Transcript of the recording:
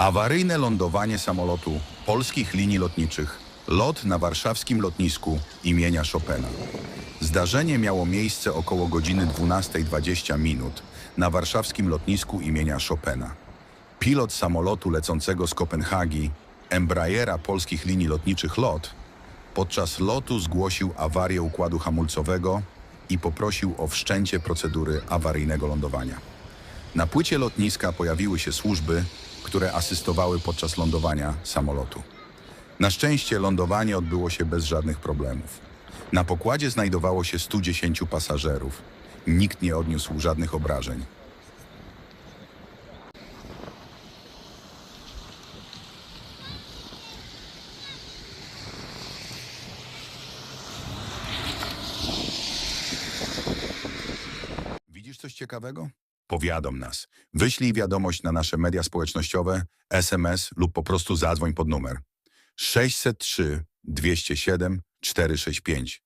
Awaryjne lądowanie samolotu polskich linii lotniczych. Lot na warszawskim lotnisku imienia Chopina. Zdarzenie miało miejsce około godziny 12.20 minut na warszawskim lotnisku imienia Chopina. Pilot samolotu lecącego z Kopenhagi, Embraera polskich linii lotniczych LOT, podczas lotu zgłosił awarię układu hamulcowego i poprosił o wszczęcie procedury awaryjnego lądowania. Na płycie lotniska pojawiły się służby, które asystowały podczas lądowania samolotu. Na szczęście lądowanie odbyło się bez żadnych problemów. Na pokładzie znajdowało się 110 pasażerów. Nikt nie odniósł żadnych obrażeń. Widzisz coś ciekawego? Powiadom nas. Wyślij wiadomość na nasze media społecznościowe, SMS lub po prostu zadzwoń pod numer 603 207 465.